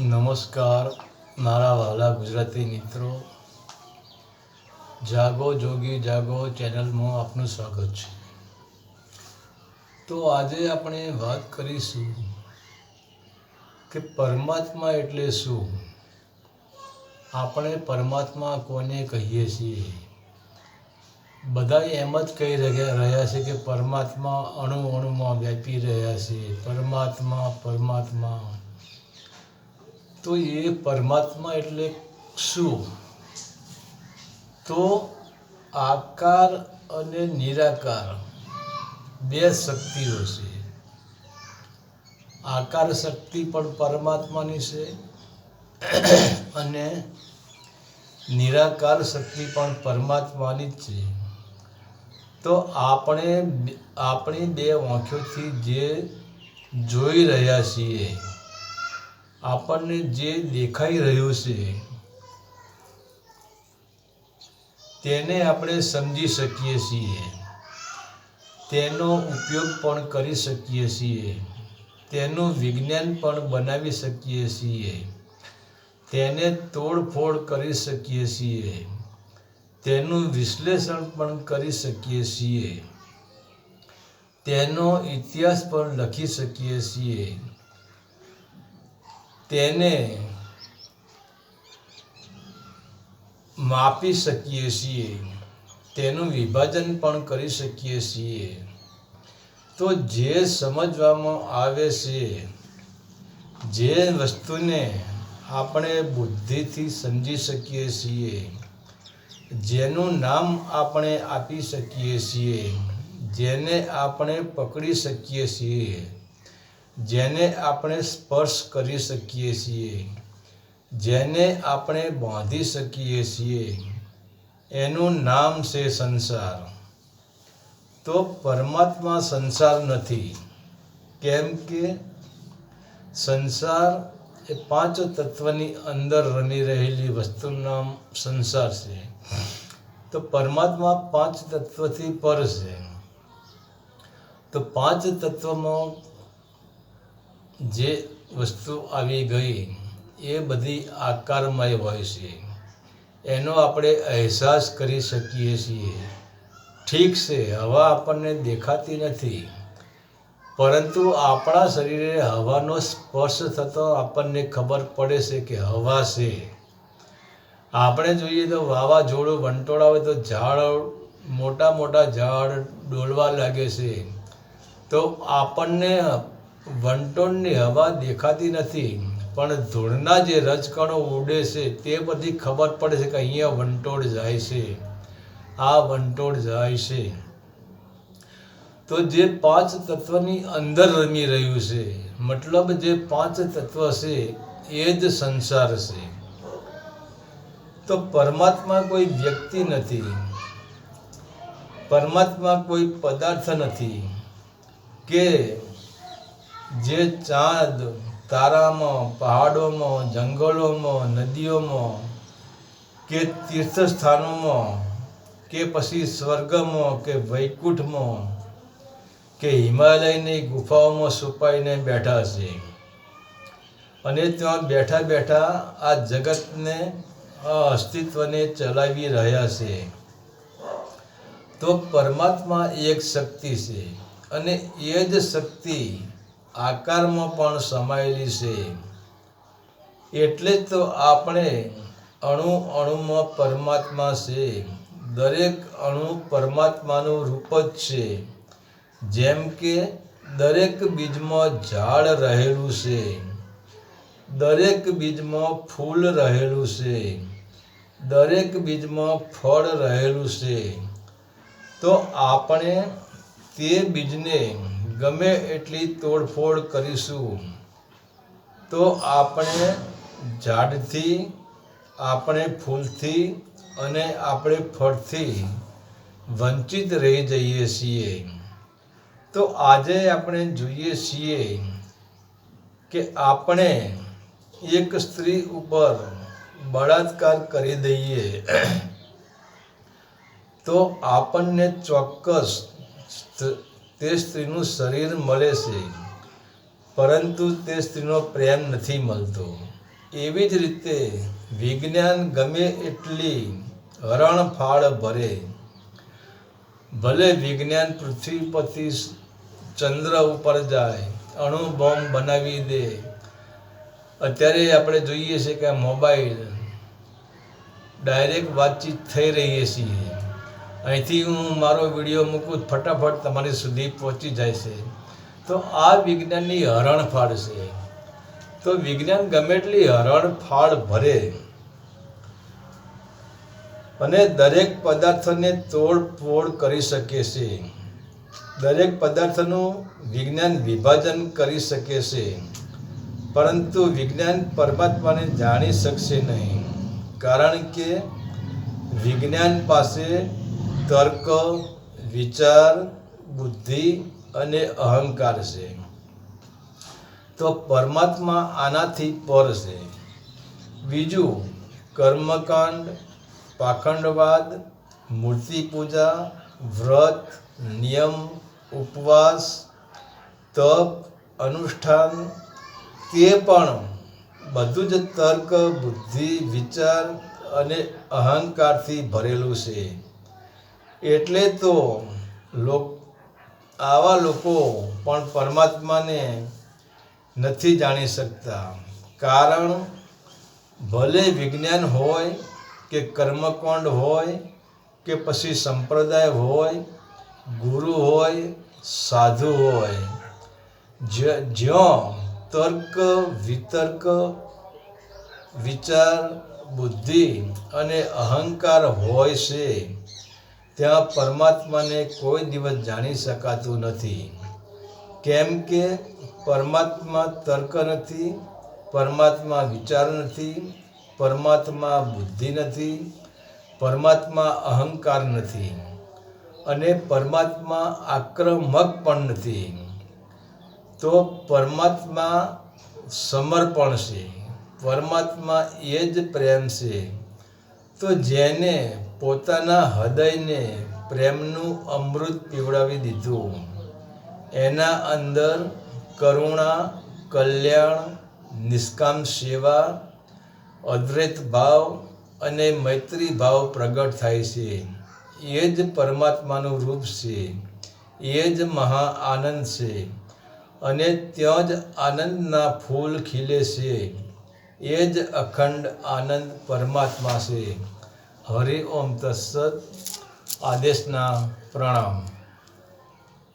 નમસ્કાર, મારા વહાલા ગુજરાતી મિત્રો. જાગો જોગી, જાગો ચેનલમાં આપનું સ્વાગત છે. તો આજે આપણે વાત કરીશું કે પરમાત્મા એટલે શું? આપણે પરમાત્મા કોને કહીએ છીએ? બધા એમ જ કહી રહ્યા છે કે પરમાત્મા અણુ અણુમાં વ્યાપી રહ્યા છે. પરમાત્મા પરમાત્મા. તો એ પરમાત્મા એટલે શું? તો આકાર અને નિરાકાર બે શક્તિઓ છે. આકાર શક્તિ પણ પરમાત્માની છે અને નિરાકાર શક્તિ પણ પરમાત્માની જ છે. તો આપણે આપણી બે આંખોથી જે જોઈ રહ્યા છીએ આપણને જે દેખાઈ રહ્યું છે, તેને આપણે સમજી શકીએ છીએ. તેનો ઉપયોગ પણ કરી શકીએ છીએ. તેનું વિજ્ઞાન પણ બનાવી શકીએ છીએ. તેને તોડફોડ કરી શકીએ છીએ. તેનું વિશ્લેષણ પણ કરી શકીએ છીએ. તેનો ઇતિહાસ પણ લખી શકીએ છીએ. તેને માપી શકીએ છીએ. તેનું વિભાજન પણ કરી શકીએ છીએ. તો જે સમજવામાં આવે છે, જે વસ્તુને આપણે બુદ્ધિથી સમજી શકીએ છીએ, જેનું નામ આપણે આપી શકીએ છીએ, જેને આપણે પકડી શકીએ છીએ જેને આપણે સ્પર્શ કરી શકીએ છીએ, જેને આપણે બાંધી શકીએ છીએ, એનું નામ છે સંસાર. તો પરમાત્મા સંસાર નથી, કેમ કે સંસાર એ પાંચ તત્વની અંદર રમી રહેલી વસ્તુનું નામ સંસાર છે. તો પરમાત્મા પાંચ તત્વથી પર છે. તો પાંચ તત્વમાં જે વસ્તુ આવી ગઈ એ બધી આકારમય હોય છે. એનો આપણે અહેસાસ કરી શકીએ છીએ. ઠીક છે, હવા આપણને દેખાતી નથી. પરંતુ આપણા શરીરે હવાનો સ્પર્શ થતો આપણને ખબર પડે છે કે હવા છે. આપણે જોઈએ તો વાવાઝોડું વંટોળ આવે તો ઝાડ મોટા મોટા ઝાડ ડોલવા લાગે છે. તો આપણને વંટોળની હવા દેખાતી નથી, પણ ધૂળના જે રજકણો ઉડે છે તે બધી ખબર પડે છે કે અહીંયા વંટોળ જાય છે. આ વંટોળ જાય છે. તો જે પાંચ તત્વની અંદર રમી રહ્યું છે, મતલબ જે પાંચ તત્વ છે, એ જ સંસાર છે. તો પરમાત્મા કોઈ વ્યક્તિ નથી, પરમાત્મા કોઈ પદાર્થ નથી, કે જે ચાંદ તારામાં, પહાડોમાં, જંગલોમાં, નદીઓમાં કે તીર્થસ્થાનોમાં, કે પછી સ્વર્ગમાં, કે વૈકુંઠમાં, કે હિમાલયની ગુફાઓમાં છુપાઈને બેઠા છે. અને ત્યાં બેઠા બેઠા આ જગતને અસ્તિત્વને ચલાવી રહ્યા છે. તો પરમાત્મા એક શક્તિ છે અને એ જ શક્તિ આકારમાં પણ સમાયેલી છે. એટલે જ તો આપણે અણુ અણુમાં પરમાત્મા છે. દરેક અણુ પરમાત્માનું રૂપ જ છે. જેમ કે દરેક બીજમાં ઝાડ રહેલું છે. દરેક બીજમાં ફૂલ રહેલું છે. દરેક બીજમાં ફળ રહેલું છે. તો આપણે તે બીજને ગમે એટલી તોડફોડ કરીશું, તો આપણે ઝાડથી, આપણે ફૂલથી અને આપણે ફળથી વંચિત રહી જઈએ છીએ. તો આજે આપણે જોઈએ છીએ કે આપણે એક સ્ત્રી ઉપર બળાત્કાર કરી દઈએ. તો આપણને ચોક્કસ તે સ્ત્રીનું શરીર મળે છે, પરંતુ તે સ્ત્રીનો પ્રેમ નથી મળતો. એવી જ રીતે વિજ્ઞાન ગમે એટલી હરણફાળ ભરે. ભલે વિજ્ઞાન પૃથ્વી પરથી ચંદ્ર ઉપર જાય, અણુ બોમ્બ બનાવી દે. અત્યારે આપણે જોઈએ છે કે મોબાઈલ ડાયરેક્ટ વાતચીત થઈ રહીએ છીએ અહીંથી હું મારો વીડિયો મૂકું, ફટાફટ તમારી સુધી પહોંચી જાય છે. તો આ વિજ્ઞાનની હરણફાળ છે. તો વિજ્ઞાન ગમે એટલી હરણફાળ ભરે, અને દરેક પદાર્થને તોડફોડ કરી શકે છે. દરેક પદાર્થનું વિજ્ઞાન વિભાજન કરી શકે છે. પરંતુ વિજ્ઞાન પરમાત્માને જાણી શકશે નહીં. કારણ કે વિજ્ઞાન પાસે તર્ક, વિચાર, બુદ્ધિ અને અહંકાર છે. તો પરમાત્મા આનાથી પર છે. બીજું, કર્મકાંડ, પાખંડવાદ, મૂર્તિ પૂજા, વ્રત, નિયમ, ઉપવાસ, તપ, અનુષ્ઠાન, તે પણ બધું જ તર્ક, બુદ્ધિ, વિચાર અને અહંકારથી ભરેલું છે. એટલે તો લોક, આવા લોકો પણ પરમાત્માને નથી જાણી શકતા. કારણ ભલે વિજ્ઞાન હોય કે કર્મકોંડ હોય કે પછી સંપ્રદાય હોય, ગુરુ હોય, સાધુ હોય જ્યાં તર્ક, વિતર્ક, વિચાર, બુદ્ધિ અને અહંકાર હોય છે ત્યાં પરમાત્માને કોઈ દિવસ જાણી શકાતું નથી. કેમ કે પરમાત્મા તર્ક નથી, પરમાત્મા વિચાર નથી, પરમાત્મા બુદ્ધિ નથી, પરમાત્મા અહંકાર નથી અને પરમાત્મા આક્રમક પણ નથી. તો પરમાત્મા સમર્પણ છે, પરમાત્મા એ જ પ્રેમ છે. તો જેને પોતાના હૃદયને પ્રેમનું અમૃત પીવડાવી દીધું. એના અંદર કરુણા, કલ્યાણ, નિષ્કામ સેવા, અદ્વૈત ભાવ અને મૈત્રી ભાવ પ્રગટ થાય છે. એ જ પરમાત્માનું રૂપ છે. એ જ મહા આનંદ છે. અને ત્યાં જ આનંદના ફૂલ ખીલે છે. એ જ અખંડ આનંદ પરમાત્મા છે. હરિ ઓમ તત્સદ આદેશના પ્રણામ.